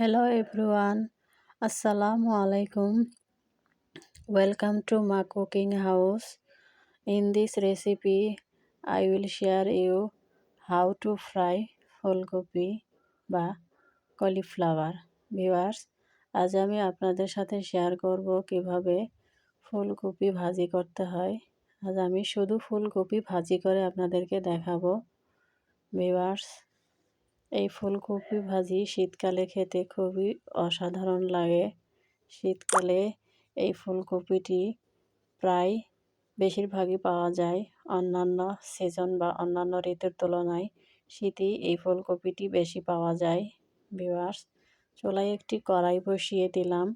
Hello everyone, Assalamu alaikum. Welcome to my cooking house. In this recipe, I will share you how to fry ফুলকপি বা cauliflower viewers আজ আমি আপনাদের সাথে share করব কীভাবে ফুলকপি ভাজি করতে হয় আজ আমি শুধু ফুলকপি ভাজি করে আপনাদেরকে দেখাবো ভিউয়ার্স এই ফুলকপি ভাজি শীতকালে খেতে খুবই অসাধারণ লাগে। শীতকালে এই ফুলকপিটি প্রায় বেশিরভাগই পাওয়া যায় অন্যান্য সিজন বা অন্যান্য ঋতুর তুলনায়। শীতেই এই ফুলকপিটি বেশি পাওয়া যায় ভিওয়ার্স চুলায় একটি কড়াই বসিয়ে দিলাম।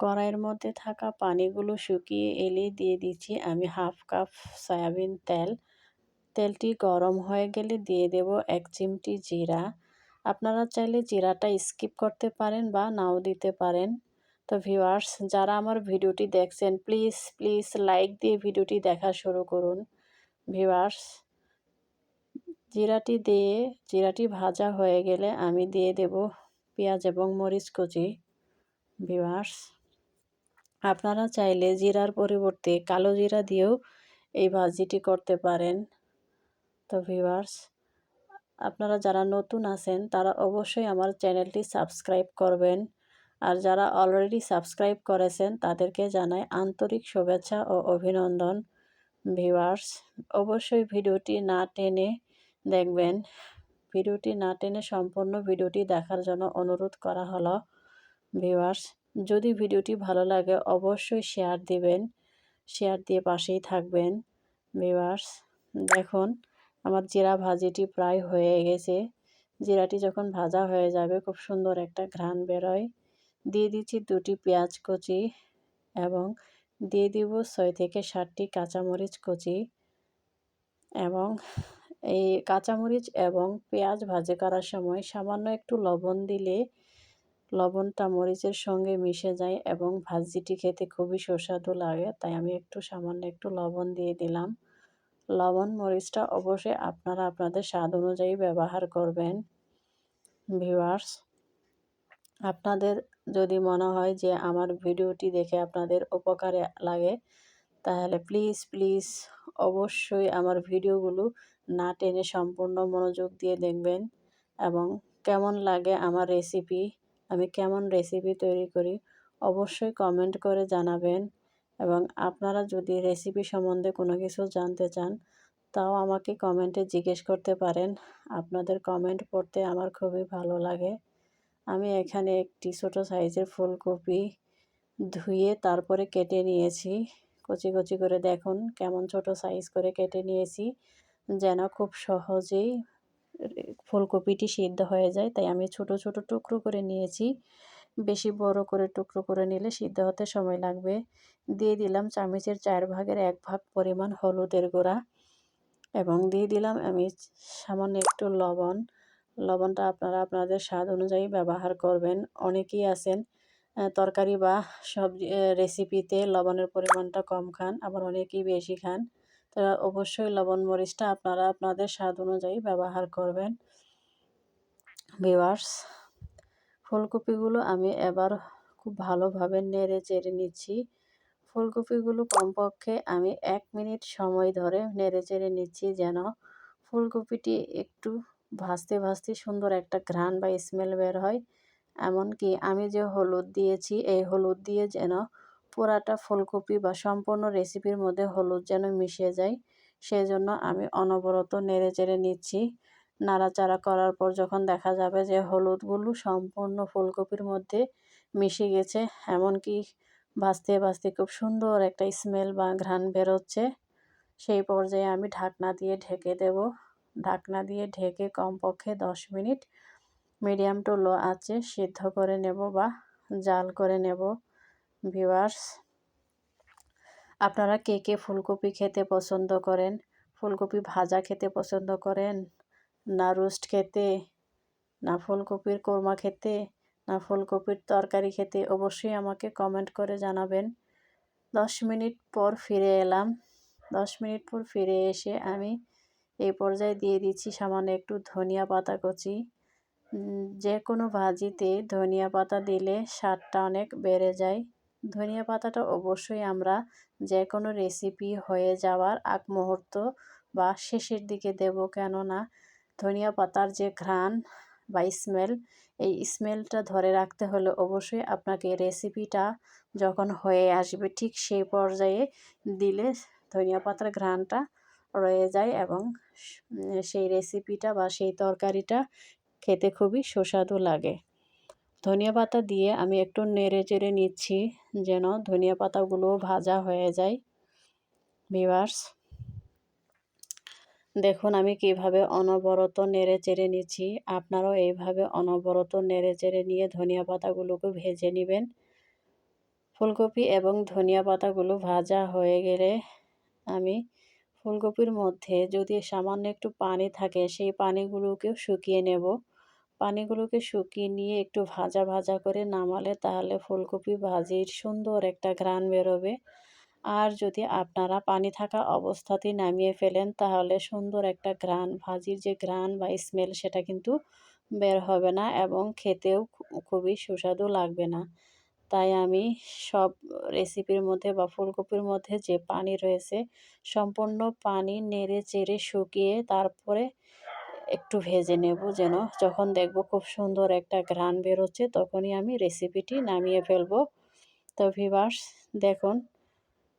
কড়াইয়ের মধ্যে থাকা পানিগুলো শুকিয়ে এলে দিয়ে দিচ্ছি আমি হাফ কাপ সয়াবিন তেল। তেলটি গরম হয়ে গেলে দিয়ে দেব এক চিমটি জিরা। আপনারা চাইলে জিরাটা স্কিপ করতে পারেন বা নাও দিতে পারেন। তো ভিউয়ার্স, যারা আমার ভিডিওটি দেখছেন, প্লিজ প্লিজ লাইক দিয়ে ভিডিওটি দেখা শুরু করুন। ভিউয়ার্স, জিরাটি দিয়ে, জিরাটি ভাজা হয়ে গেলে আমি দিয়ে দেব পেঁয়াজ এবং মরিচ কুচি। ভিউয়ার্স, আপনারা চাইলে জিরার পরিবর্তে কালো জিরা দিয়েও এই ভাজিটি করতে পারেন। তো ভিউয়ার্স আপনারা যারা নতুন আছেন, তারা অবশ্যই আমার চ্যানেলটি সাবস্ক্রাইব করবেন। আর যারা অলরেডি সাবস্ক্রাইব করেছেন, তাদেরকে জানাই আন্তরিক শুভেচ্ছা ও অভিনন্দন। ভিউয়ার্স, অবশ্যই ভিডিওটি না টেনে দেখবেন। ভিডিওটি না টেনে সম্পূর্ণ ভিডিওটি দেখার জন্য অনুরোধ করা হলো। ভিউয়ার্স, যদি ভিডিওটি ভালো লাগে, অবশ্যই শেয়ার দিবেন। শেয়ার দিয়ে পাশেই থাকবেন। ভিউয়ার্স, দেখুন আমার জিরা ভাজিটি প্রায় হয়ে গেছে। জিরাটি যখন ভাজা হয়ে যাবে, খুব সুন্দর একটা ঘ্রাণ বেরোয়। দিয়ে দিচ্ছি দুটি পেঁয়াজ কুচি এবং দিয়ে দিব ছয় থেকে ষাটটি কাঁচামরিচ কুচি এবং এই কাঁচামরিচ এবং পেঁয়াজ ভাজি করার সময় সামান্য একটু লবণ দিলে লবণটা মরিচের সঙ্গে মিশে যায় এবং ভাজিটি খেতে খুবই সুস্বাদু লাগে, তাই আমি একটু সামান্য একটু লবণ দিয়ে দিলাম। লবণ মরিচটা অবশ্যই আপনারা আপনাদের স্বাদ অনুযায়ী ব্যবহার করবেন। ভিউয়ার্স, আপনাদের যদি মনে হয় যে আমার ভিডিওটি দেখে আপনাদের উপকারে লাগে, তাহলে প্লিজ প্লিজ অবশ্যই আমার ভিডিওগুলো না টেনে সম্পূর্ণ মনোযোগ দিয়ে দেখবেন এবং কেমন লাগে আমার রেসিপি আমি কেমন রেসিপি তৈরি করি, অবশ্যই কমেন্ট করে জানাবেন। এবং আপনারা যদি রেসিপি সম্বন্ধে কোনো কিছু জানতে চান, তাও আমাকে কমেন্টে জিজ্ঞেস করতে পারেন। আপনাদের কমেন্ট পড়তে আমার খুবই ভালো লাগে। আমি এখানে একটি ছোটো সাইজের ফুলকপি ধুয়ে তারপরে কেটে নিয়েছি। কচি কচি করে দেখুন কেমন ছোট সাইজ করে কেটে নিয়েছি। যেন খুব সহজেই ফুলকপিটি সিদ্ধ হয়ে যায়, তাই আমি ছোট ছোট টুকরো করে নিয়েছি। বেশি বড় করে টুকরো করে নিলে সিদ্ধ হতে সময় লাগবে। দিয়ে দিলাম চামচের চার ভাগের এক ভাগ পরিমাণ হলুদের গুঁড়া এবং দিয়ে দিলাম আমি সামান্য একটু লবণ। লবণটা আপনারা আপনাদের স্বাদ অনুযায়ী ব্যবহার করবেন। অনেকেই আছেন তরকারি বা সবজি রেসিপিতে লবণের পরিমাণটা কম খান, আবার অনেকেই বেশি খান। তারা অবশ্যই লবণ মরিচটা আপনারা আপনাদের স্বাদ অনুযায়ী ব্যবহার করবেন। ভিওয়ার্স ফুলকপিগুলো আমি এবার খুব ভালোভাবে নেড়ে চেড়ে নিচ্ছি। ফুলকপিগুলো কমপক্ষে আমি এক মিনিট সময় ধরে নেড়ে চেড়ে নিচ্ছি যেন ফুলকপিটি একটু ভাজতে ভাজতে সুন্দর একটা ঘ্রাণ বা স্মেল বের হয়। এমনকি আমি যে হলুদ দিয়েছি, এই হলুদ দিয়ে যেন পুরাটা ফুলকপি বা সম্পূর্ণ রেসিপির মধ্যে হলুদ যেন মিশে যায়, সেজন্য আমি অনবরত নেড়ে চেড়ে নিচ্ছি। নাড়াচাড়া করার পর যখন দেখা যাবে যে হলুদগুলো সম্পূর্ণ ফুলকপির মধ্যে মিশে গেছে, এমনকি ভাজতে ভাজতে খুব সুন্দর একটা স্মেল বা ঘ্রাণ বেরোচ্ছে, সেই পর্যায়ে আমি ঢাকনা দিয়ে ঢেকে দেব। ঢাকনা দিয়ে ঢেকে কমপক্ষে দশ মিনিট মিডিয়াম টু লো আছে সিদ্ধ করে নেব বা জাল করে নেব। ভিওয়ার্স আপনারা কে কে ফুলকপি খেতে পছন্দ করেন, ফুলকপি ভাজা খেতে পছন্দ করেন? না রোস্ট খেতে, না ফুলকপির কোরমা খেতে, না ফুলকপির তরকারি খেতে অবশ্যই আমাকে কমেন্ট করে জানাবেন। দশ মিনিট পর ফিরে এলাম। দশ মিনিট পর ফিরে এসে আমি এই পর্যায়ে দিয়ে দিচ্ছি সামান্য একটু ধনিয়া পাতা কচি। যে কোনো ভাজিতে ধনিয়া পাতা দিলে স্বাদটা অনেক বেড়ে যায়। ধনিয়া পাতাটা অবশ্যই আমরা যে কোনো রেসিপি হয়ে যাওয়ার আগ মুহূর্ত বা শেষের দিকে দেব কেননা ধনিয়া পাতার যে ঘ্রাণ বা স্মেল এই স্মেলটা ধরে রাখতে হলে অবশ্যই আপনাকে রেসিপিটা যখন হয়ে আসবে ঠিক সেই পর্যায়ে দিলে ধনিয়া পাতার ঘ্রাণটা রয়ে যায় এবং সেই রেসিপিটা বা সেই তরকারিটা খেতে খুবই সুস্বাদু লাগে। ধনিয়া পাতা দিয়ে আমি একটু নেড়ে চেড়ে নিচ্ছি যেন ধনিয়া পাতাগুলো ভাজা হয়ে যায়। ভিভার্স দেখুন, আমি কীভাবে অনবরত নেড়ে চেড়ে নিচ্ছি। আপনারাও এইভাবে অনবরত নেড়ে চেড়ে নিয়ে ধনিয়া পাতাগুলোকে ভেজে নেবেন। ফুলকপি এবং ধনিয়া পাতাগুলো ভাজা হয়ে গেলে আমি ফুলকপির মধ্যে যদি সামান্য একটু পানি থাকে, সেই পানিগুলোকেও শুকিয়ে নেব। পানিগুলোকে শুকিয়ে নিয়ে একটু ভাজা ভাজা করে নামালে তাহলে ফুলকপি ভাজির সুন্দর একটা ঘ্রাণ বেরোবে। আর যদি আপনারা পানি থাকা অবস্থাতেই নামিয়ে ফেলেন, তাহলে সুন্দর একটা ঘ্রাণ, ভাজির যে ঘ্রাণ বা স্মেল সেটা কিন্তু বের হবে না এবং খেতেও খুবই সুস্বাদু লাগবে না। তাই আমি সব রেসিপির মধ্যে বা ফুলকপির মধ্যে যে পানি রয়েছে, সম্পূর্ণ পানি নেড়ে চেড়ে শুকিয়ে তারপরে একটু ভেজে নেব যেন যখন দেখব খুব সুন্দর একটা ঘ্রাণ বেরোচ্ছে, তখনই আমি রেসিপিটি নামিয়ে ফেলব। তো ভিভার্স দেখুন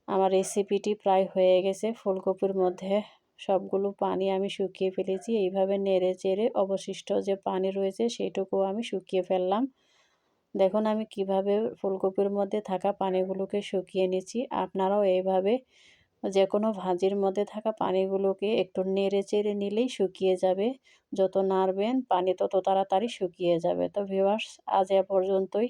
আমার রেসিপিটি প্রায় হয়ে গেছে। ফুলকপির মধ্যে সবগুলো পানি আমি শুকিয়ে ফেলেছি। এইভাবে নেড়ে চেড়ে অবশিষ্ট যে পানি রয়েছে সেইটুকুও আমি শুকিয়ে ফেললাম। দেখুন আমি কীভাবে ফুলকপির মধ্যে থাকা পানিগুলোকে শুকিয়ে নিচ্ছি। আপনারাও এইভাবে যে কোনো ভাজির মধ্যে থাকা পানিগুলোকে একটু নেড়ে চেড়ে নিলেই শুকিয়ে যাবে। যত নাড়বেন পানি তত তাড়াতাড়ি শুকিয়ে যাবে। তো ভিওয়ার্স আজ এ পর্যন্তই।